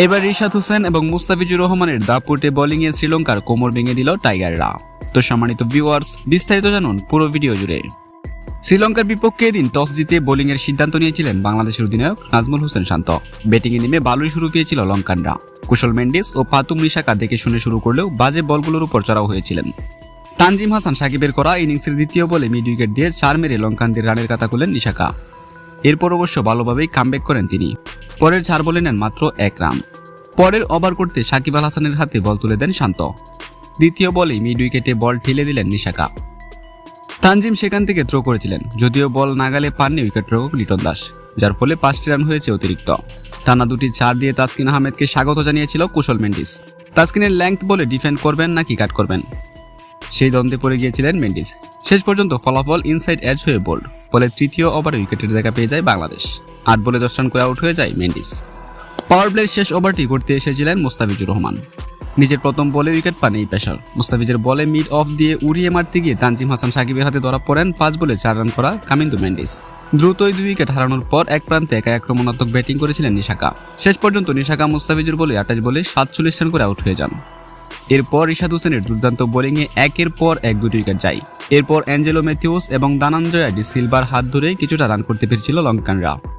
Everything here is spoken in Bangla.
এবার রিশাদ হোসেন এবং মুস্তাফিজুর রহমানের দাপুটে বোলিংয়ে শ্রীলঙ্কার কোমর ভেঙে দিল টাইগাররা। তো সম্মানিত ভিউয়ার্স বিস্তারিত জানুন পুরো ভিডিও জুড়ে। শ্রীলঙ্কার বিপক্ষে এদিন টস জিতে বোলিংয়ের সিদ্ধান্ত নিয়েছিলেন বাংলাদেশের অধিনায়ক নাজমুল হোসেন শান্ত। ব্যাটিংয়ে নেমে ভালোই শুরু পেয়েছিল লঙ্কানরা। কুশল মেন্ডিস ও পাতুম নিশাকা দেখে শুনে শুরু করলেও বাজে বলগুলোর উপর চড়াও হয়েছিলেন। তানজিম হাসান সাকিবের করা ইনিংসের দ্বিতীয় বলে মিড উইকেট দিয়ে চার মেরে লঙ্কানদের রানের কথা খুলেন নিশাকা। এরপর অবশ্য ভালোভাবেই কামব্যাক করেন তিনি। পরের চার বলে নেন মাত্র এক রান। পরের ওভার করতে সাকিব আল হাসানের হাতে বল তুলে দেন শান্ত। দ্বিতীয় বলেই মিড উইকেটে বল ঠেলে দিলেন নিশাকা। তানজিম সেখান থেকে থ্রো করেছিলেন, যদিও বল নাগালে পাননি উইকেট রক্ষক লিটন দাস, যার ফলে পাঁচটি রান হয়েছে অতিরিক্ত। টানা দুটি চার দিয়ে তাসকিন আহমেদকে স্বাগত জানিয়েছিল কুশল মেন্ডিস। তাসকিনের ল্যাংথ বলে ডিফেন্ড করবেন নাকি কাট করবেন? সেই দ্বন্দ্বে পড়ে গিয়েছিলেন মেন্ডিস। শেষ পর্যন্ত ফলাফল ইনসাইড এজ হয়ে বোল্ড, ফলে তৃতীয় ওভারে উইকেটের জায়গা পেয়ে যায় বাংলাদেশ। আট বলে দশ রান করে আউট হয়ে যায় মেন্ডিস। পাওয়ার প্লের শেষ ওভারটি করতে এসেছিলেন মুস্তাফিজুর রহমান। নিজের প্রথম বলে উইকেট পান এই পেশার মুস্তাফিজের বলে মিড অফ দিয়ে উড়িয়ে মারতে গিয়ে তানজিম হাসান সাকিবের হাতে ধরা পড়েন পাঁচ বলে চার রান করা কামিন্দু মেন্ডিস। দ্রুতই দুই উইকেট হারানোর পর এক প্রান্তে একা আক্রমণাত্মক ব্যাটিং করেছিলেন নিশাকা। শেষ পর্যন্ত নিশাকা মুস্তাফিজুর বলে আঠাশ বলে সাতচল্লিশ রান করে আউট হয়ে যান। এরপর রিশাদ হোসেনের দুর্দান্ত বোলিংয়ে একের পর এক দুটি উইকেট যায়। এরপর অ্যাঞ্জেলো ম্যাথিউস এবং দানাঞ্জয়া ডি সিলভার হাত ধরে কিছুটা রান করতে পেরেছিল লঙ্কানরা।